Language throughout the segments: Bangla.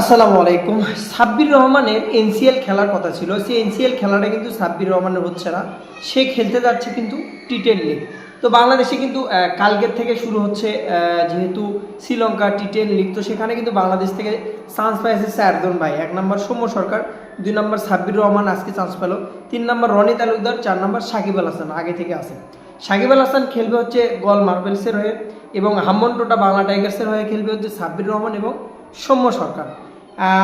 আসসালামু আলাইকুম। সাব্বির রহমানের এনসিএল খেলার কথা ছিল। সেই এনসিএল খেলাটা কিন্তু সাব্বির রহমানের হচ্ছে না। সে খেলতে যাচ্ছে কিন্তু টি টেন লিগ তো বাংলাদেশে কিন্তু কালকের থেকে শুরু হচ্ছে যেহেতু শ্রীলঙ্কা টি টেন লিগ, তো সেখানে কিন্তু বাংলাদেশ থেকে চান্স পাইছে চারজন ভাই। এক নম্বর সৌম্য সরকার, দুই নম্বর সাব্বির রহমান আজকে চান্স পেল। তিন নম্বর রনি তালুকদার চার নম্বর সাকিব আল হাসান আগে থেকে আছে। সাকিব আল হাসান খেলবে হচ্ছে গল মার্বেলসের হয়ে এবং হাম্মনটোটা বাংলা টাইগার্সের হয়ে খেলবে হচ্ছে সাব্বির রহমান এবং সৌম্য সরকার।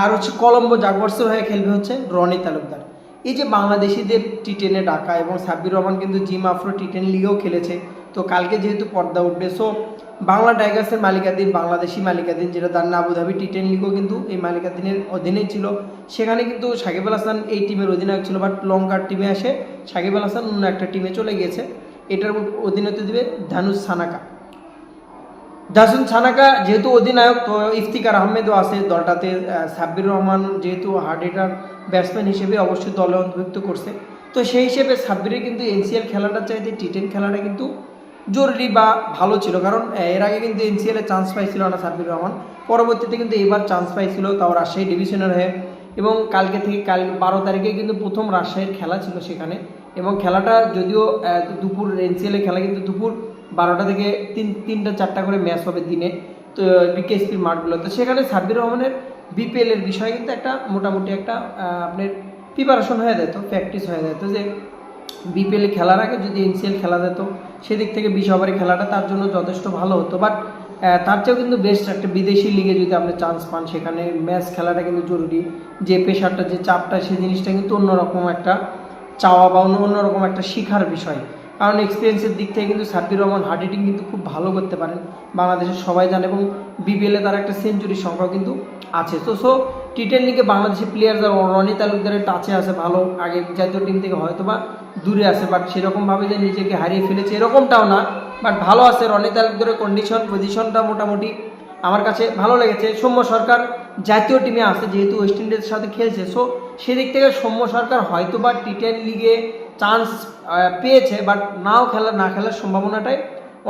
আর হচ্ছে কলম্বো জাগওয়ার্সের হয়ে খেলবে হচ্ছে রনি তালুকদার। এই যে বাংলাদেশিদের টি টেনে ডাকা এবং সাব্বির রহমান কিন্তু জিম আফ্রো টি টেন লিগেও খেলেছে। তো কালকে যেহেতু পর্দা উঠবে সো বাংলা টাইগার্সের মালিকাধীন, বাংলাদেশি মালিকাধীন যেটা দান্না আবুধাবি টি টেন লিগও কিন্তু এই মালিকাধীনের অধীনেই ছিল। সেখানে কিন্তু সাকিব আল হাসান এই টিমের অধিনায়ক ছিল বাট লঙ্কার টিমে আসে সাকিব আল হাসান অন্য একটা টিমে চলে গিয়েছে। এটার অধীনতে দিবে ধানুষ সানাকা। দাসুন ছানাকা যেহেতু অধিনায়ক, তো ইফতিকার আহমেদও আছে দলটাতে সাব্বির রহমান যেহেতু হার্ড হিটার ব্যাটসম্যান হিসেবে অবশ্যই দলে অন্তর্ভুক্ত করছে। তো সেই হিসেবে সাব্বিরের কিন্তু এনসিএল খেলাটা চাইতে টি টেন খেলাটা কিন্তু জরুরি বা ভালো ছিল। কারণ এর আগে কিন্তু এনসিএলে চান্স পাইছিল না সাব্বির রহমান। পরবর্তীতে কিন্তু এবার চান্স পাইছিল তাও রাজশাহী ডিভিশনের হয়ে। এবং কালকে থেকে কাল বারো তারিখে কিন্তু প্রথম রাজশাহীর খেলা ছিল সেখানে। এবং খেলাটা যদিও দুপুর এনসিএলে খেলা কিন্তু দুপুর বারোটা থেকে তিন, তিনটা, চারটা করে ম্যাচ হবে দিনে। তো বিকেএসপির মাঠগুলো তো সেখানে সাব্বির রহমানের বিপিএল এর বিষয়ে কিন্তু একটা মোটামুটি একটা আপনার প্রিপারেশন হয়ে যেত প্র্যাকটিস হয়ে যেত যে বিপিএল খেলার আগে যদি এনসিএল খেলা যেত, সেদিক থেকে বিশ ওভারের খেলাটা তার জন্য যথেষ্ট ভালো হতো। বাট তার চেয়েও কিন্তু বেস্ট একটা বিদেশি লিগে যদি আপনি চান্স পান, সেখানে ম্যাচ খেলাটা কিন্তু জরুরি। যে প্রেশারটা যে চাপটা সেই জিনিসটা কিন্তু অন্যরকম একটা চাওয়া বা অন্য অন্যরকম একটা শিখার বিষয়। কারণ এক্সপিরিয়েন্সের দিক থেকে কিন্তু সাব্বির রহমান হার্ড হিটিং কিন্তু খুব ভালো করতে পারেন। বাংলাদেশের সবাই জানে এবং বিপিএলে তার একটা সেঞ্চুরির সংখ্যাও কিন্তু আছে। তো সো টি টেন লিগে বাংলাদেশের প্লেয়ার যারা রনি তালুকদারের টাচে আছে ভালো। আগে জাতীয় টিম থেকে হয়তো বা দূরে আছে বাট সেরকমভাবে যে নিজেকে হারিয়ে ফেলেছে এরকমটাও না। বাট ভালো আছে রনি তালুকদারের কন্ডিশন পজিশনটা মোটামুটি আমার কাছে ভালো লেগেছে। সৌম্য সরকার জাতীয় টিমে আছে, যেহেতু ওয়েস্ট ইন্ডিজের সাথে খেলছে। সো সেদিক থেকে সৌম্য সরকার হয়তো বা টি টেন লিগে চান্স পেয়েছে বাট নাও খেলা, না খেলার সম্ভাবনাটাই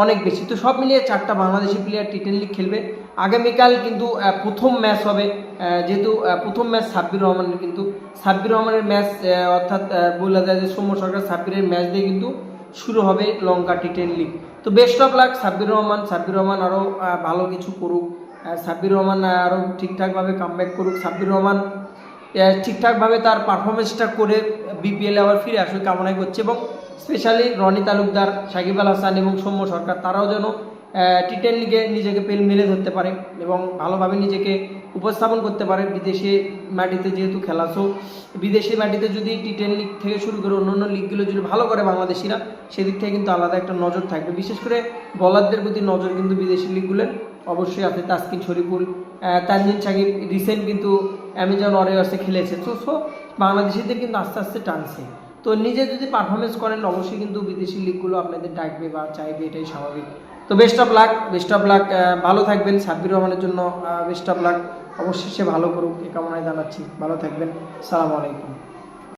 অনেক বেশি। তো সব মিলিয়ে চারটা Bangladeshi player T ten league খেলবে। আগামীকাল কিন্তু প্রথম ম্যাচ হবে যেহেতু প্রথম ম্যাচ সাব্বির রহমানের, কিন্তু সাব্বির রহমানের ম্যাচ অর্থাৎ বলা যায় যে সৌম্য সরকার সাব্বিরের ম্যাচ দিয়ে কিন্তু শুরু হবে লঙ্কা টি টেন লিগ তো best of luck Sabbir Rahman Sabbir Rahman আরও ভালো কিছু করুক। সাব্বির রহমান আরও ঠিকঠাকভাবে কামব্যাক করুক। সাব্বির রহমান ঠিকঠাকভাবে তার পারফরমেন্সটা করে বিপিএল আবার ফিরে আসবে কামনাই করছে এবং স্পেশালি রনি তালুকদার, সাকিব আল হাসান এবং সৌম্য সরকার, তারাও যেন টি টেন লিগে নিজেকে পেল মেলে ধরতে পারে এবং ভালোভাবে নিজেকে উপস্থাপন করতে পারে। বিদেশে মাটিতে যেহেতু খেলা সো বিদেশি মাটিতে যদি টি টেন লিগ থেকে শুরু করে অন্যান্য লিগগুলো যদি ভালো করে বাংলাদেশিরা, সেদিক থেকে কিন্তু আলাদা একটা নজর থাকবে। বিশেষ করে বলারদের প্রতি নজর কিন্তু বিদেশি লিগগুলোর অবশ্যই আছে। তাসকিন শরীফুল তানজিন সাকিব রিসেন্ট কিন্তু অ্যামাজন অরিয়ার্সে খেলেছে। তো সো বাংলাদেশিদের কিন্তু আস্তে আস্তে টানছে। তো নিজে যদি পারফরমেন্স করেন, অবশ্যই কিন্তু বিদেশি লিগগুলো আপনাদের ডাকবে বা চাইবে, এটাই স্বাভাবিক। তো best of luck best of luck ভালো থাকবেন সাব্বির রহমানের জন্য বেস্ট অফ লাক অবশ্যই সে ভালো করুক এ কামনায় জানাচ্ছি। ভালো থাকবেন। সালাম আলাইকুম।